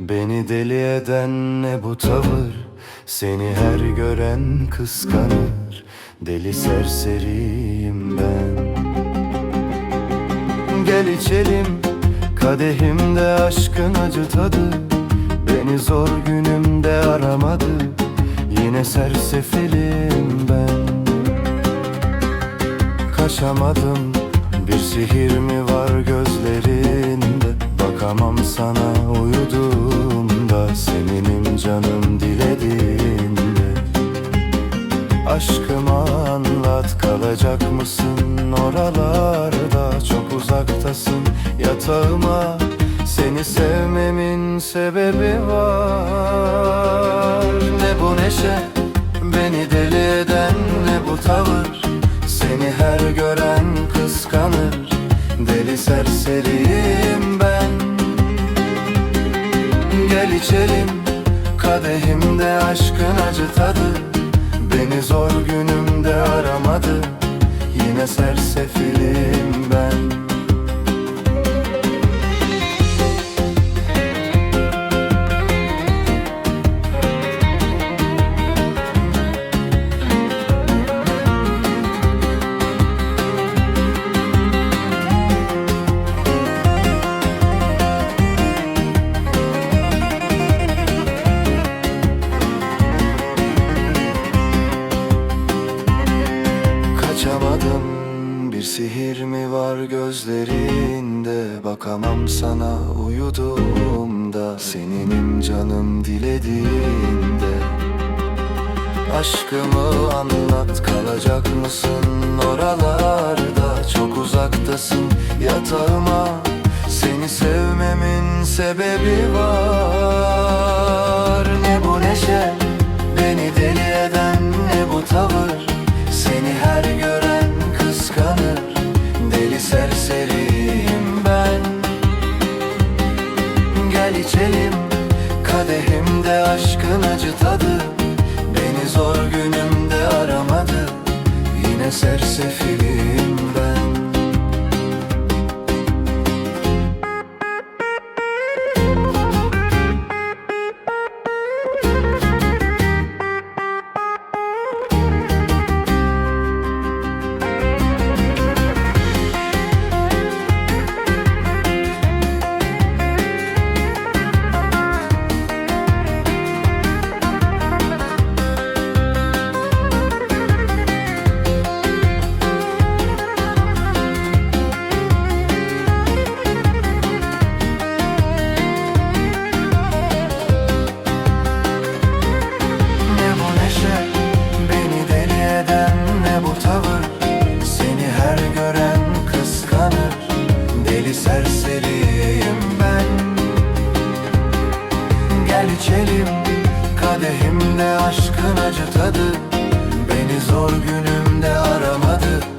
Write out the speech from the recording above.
eden ne bu tavır? Seni her gören kıskanır. Deli serseriyim ben. Gel içelim kadehimde aşkın acı tadı. Beni zor günümde aramadı. Yine sersefilim ben. Kaçamadım bir sihir mi var gözlerinde? Bakamam sana uyuduğumda anlat kalacak mısın oralarda? Çok uzaktasın yatağıma. Seni sevmemin sebebi var. Ne bu neşe beni deli eden ne bu tavır Seni her gören kıskanır. Deli serseriyim ben. Gel içelim kadehimde aşkın acı tadı Beni zor günümde aramadı. Yine sersefilim sihir mi var gözlerinde? Bakamam sana uyuduğumda Seninim canım dilediğinde. Aşkımı anlat kalacak mısın oralarda? Çok uzaktasın yatağıma. Seni sevmemin sebebi var aşkın acı tadı. Beni zor günümde aramadı. Yine sersefilim içelim Kadehimde aşkın acı tadı Beni zor günümde aramadı.